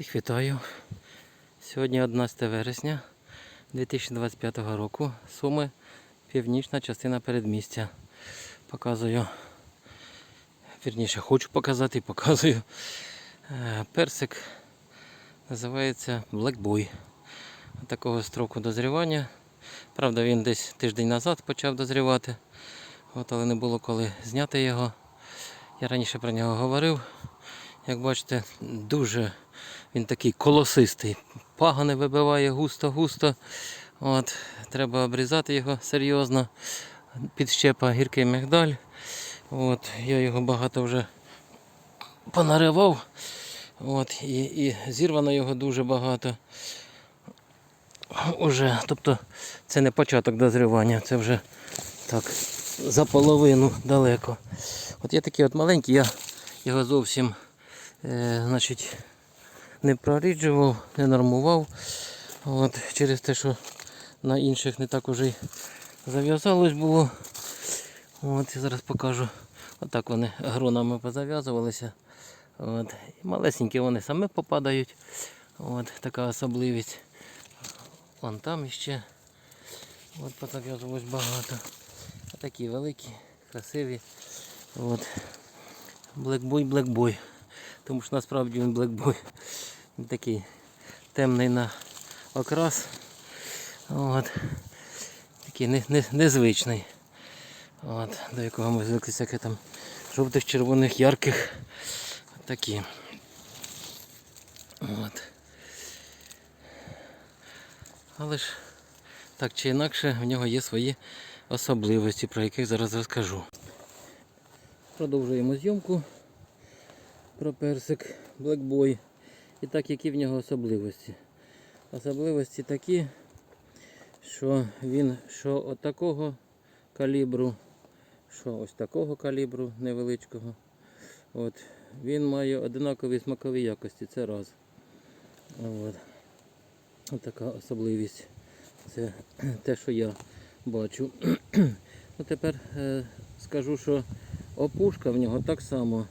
Всіх вітаю. Сьогодні 11 вересня 2025 року. Суми, північна частина передмістя. Показую, вірніше, хочу показати і показую. Е, Персик називається Black Boy. Такого строку дозрівання. Правда, він десь тиждень назад почав дозрівати. От, але не було коли зняти його. Я раніше про нього говорив. Як бачите, дуже він такий колосистий. Пагони вибиває густо-густо. От, треба обрізати його серйозно. Підщепа гіркий мигдаль. От, я його багато вже понаривав. От, і, і зірвано його дуже багато. Уже, тобто це не початок дозрівання, це вже так за половину далеко. От я такий от маленький, я його зовсім е, значить, не проріджував, не нормував. От, через те, що на інших не так уже й зав'язалось було. От, зараз покажу. Отак вони гронами позав'язувалися. От. І малесенькі вони самі попадають. От, така особливість. Вон там іще. От позав'язувалось багато. Такі великі, красиві. От. Блекбой, блекбой. Тому що насправді він блекбой. Такий темний на окрас. От. Такий не, не, незвичний. От. До якого ми звикли всяке там жовтих, червоних, ярких. Такі. От. Але ж так чи інакше в нього є свої особливості, про яких зараз розкажу. Продовжуємо зйомку про персик Black Boy. І так, які в нього особливості. Особливості такі, що він що от калібру, що ось такого калібру невеличкого. От. Він має одинакові смакові якості, це раз. От. Ось така особливість. Це те, що я бачу. ну, тепер е, скажу, що опушка в нього так само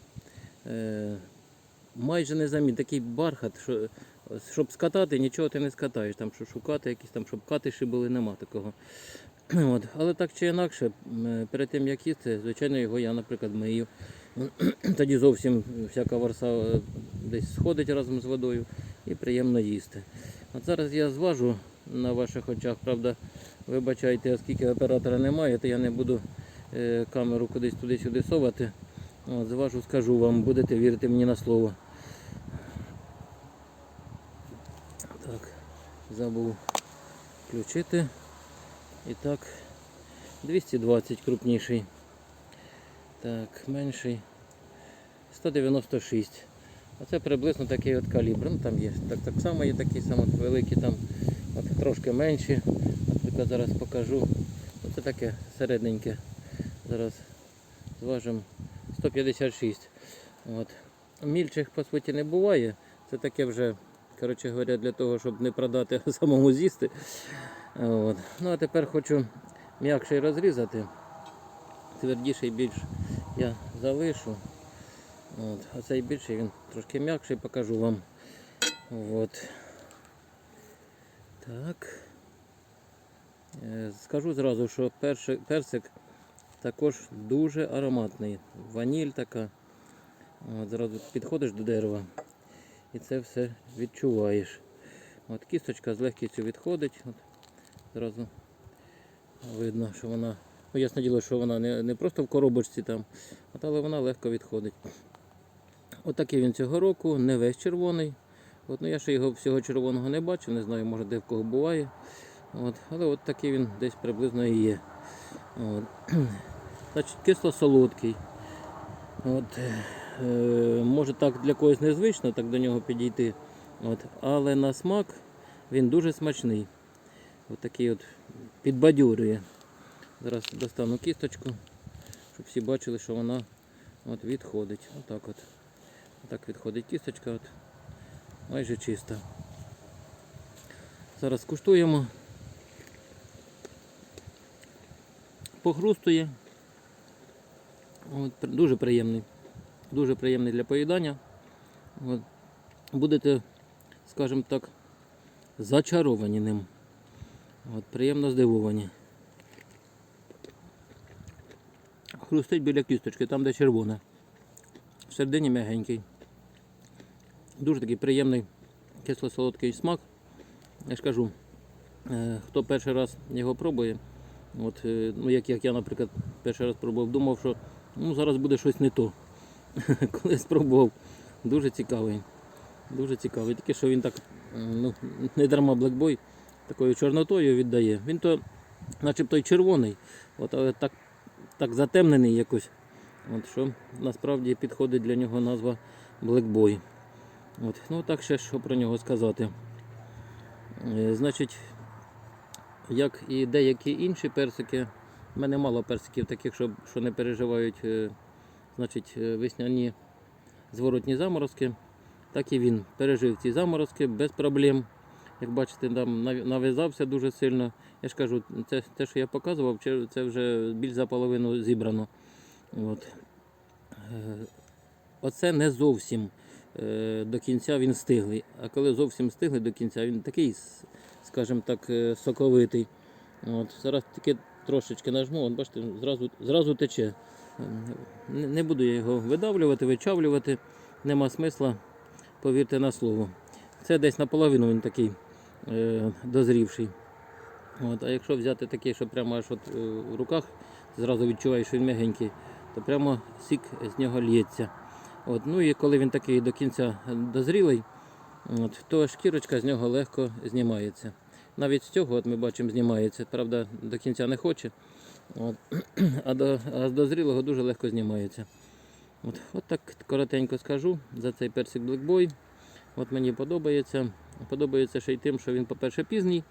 майже не замін. Такий бархат, що щоб скатати, нічого ти не скатаєш. Там, що шукати якісь там, щоб катиші були, нема такого. От. Але так чи інакше, перед тим як їсти, звичайно, його я, наприклад, мию. Тоді зовсім всяка варса е, десь сходить разом з водою і приємно їсти. От зараз я зважу на ваших очах, правда, вибачайте, оскільки оператора немає, то я не буду е, камеру кудись туди-сюди совати. От, зважу, скажу вам, будете вірити мені на слово. Так, забув включити. І так, 220 крупніший. Так, менший. 196. Оце приблизно такий от калібр. Ну там є так, так само є такі самі великі, там от, трошки менші. Наприклад, зараз покажу. Оце таке середненьке. Зараз зважимо 156. От. Мільчих по суті не буває. Це таке вже, коротше говоря, для того, щоб не продати, а самому з'їсти. От. Ну а тепер хочу м'якший розрізати. Твердіший більш я залишу. От. А цей більший він трошки м'якший, покажу вам. От. Так. Е, Скажу зразу, що перший, персик також дуже ароматний. Ваніль така. От, зразу підходиш до дерева і це все відчуваєш. От кісточка з легкістю відходить. От, зразу видно, що вона, ну ясне діло, що вона не, не просто в коробочці там, от, але вона легко відходить. Отакий він цього року, не весь червоний. От, ну, я ще його всього червоного не бачив, не знаю, може де в кого буває. От, але от такий він десь приблизно і є. От. Значить, кисло-солодкий. От, е, може так для когось незвично так до нього підійти. От, але на смак він дуже смачний. От такий от підбадьорює. Зараз достану кісточку, щоб всі бачили, що вона от відходить. Отак от. Так відходить кісточка, от, майже чиста. Зараз куштуємо. Похрустує. От, дуже приємний. Дуже приємний для поїдання. От. Будете скажімо так, зачаровані ним. От, приємно здивовані. Хрустить біля кісточки, там де червона. Всередині м'ягенький. Дуже такий приємний кисло-солодкий смак. Я ж кажу, е, хто перший раз його пробує, от, е, ну, як, як я, наприклад, перший раз пробував, думав, що ну, зараз буде щось не то. Коли спробував, дуже цікавий. Дуже цікавий. Тільки що він так, ну, не дарма Blackboy такою чорнотою віддає. Він то, начебто й червоний, от, але так, так затемнений якось. От, що насправді підходить для нього назва Blackboy. От, ну так ще що про нього сказати. Е, Значить, як і деякі інші персики, в мене мало персиків таких, що, що не переживають е, значить, е, весняні зворотні заморозки. Так і він пережив ці заморозки без проблем. Як бачите, там нав- нав'язався дуже сильно. Я ж кажу, це те, що я показував, це- вже більш за половину зібрано. От. Е, Оце не зовсім до кінця він стиглий. А коли зовсім стиглий до кінця, він такий, скажімо так, е, соковитий. От, зараз тільки трошечки нажму, от бачите, зразу, зразу тече. Е, Не, не буду я його видавлювати, вичавлювати. Нема смисла, повірте на слово. Це десь наполовину він такий е, дозрівший. От, а якщо взяти такий, що прямо аж от, е, в руках, зразу відчуваєш, що він м'ягенький, то прямо сік з нього лється. От, ну і коли він такий до кінця дозрілий, от, то шкірочка з нього легко знімається. Навіть з цього от ми бачимо знімається, правда, до кінця не хоче. От, а, до, а з дозрілого дуже легко знімається. От, от так коротенько скажу за цей персик Black Boy. От мені подобається. Подобається ще й тим, що він, по-перше, пізній,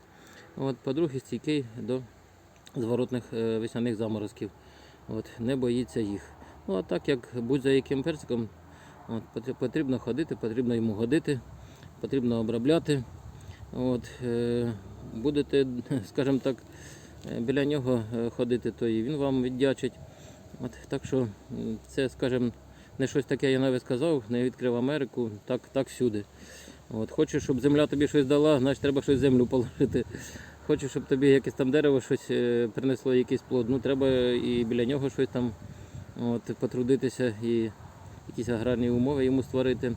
от, по-друге, стійкий до зворотних е, весняних заморозків. От, не боїться їх. Ну а так як будь-за яким персиком от, потрібно ходити, потрібно йому годити, потрібно обробляти. От, е, будете, скажімо так, е, біля нього е, ходити, то і він вам віддячить. От, так що це, скажімо, не щось таке, я навіть сказав, не відкрив Америку, так, так всюди. От, хочеш, щоб земля тобі щось дала, значить треба щось землю положити. Хочеш, щоб тобі якесь там дерево щось принесло якийсь плод, ну треба і біля нього щось там от, потрудитися і якісь аграрні умови йому створити.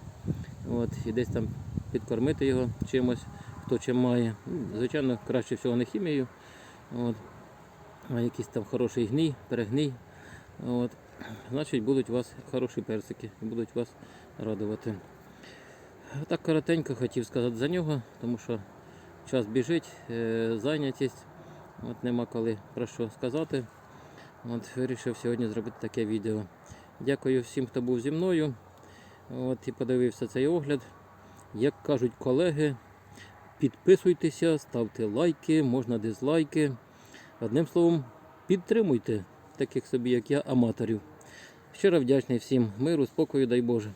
От, і десь там підкормити його чимось, хто чим має. Ну, Звичайно, краще всього не хімією. От, а якийсь там хороший гній, перегній. От, значить будуть у вас хороші персики, будуть вас радувати. Так коротенько хотів сказати за нього, тому що час біжить, е, зайнятість, от нема коли про що сказати. От вирішив сьогодні зробити таке відео. Дякую всім, хто був зі мною. От і подивився цей огляд. Як кажуть колеги, підписуйтеся, ставте лайки, можна дизлайки. Одним словом, підтримуйте таких собі, як я, аматорів. Щиро вдячний всім. Миру, спокою, дай Боже.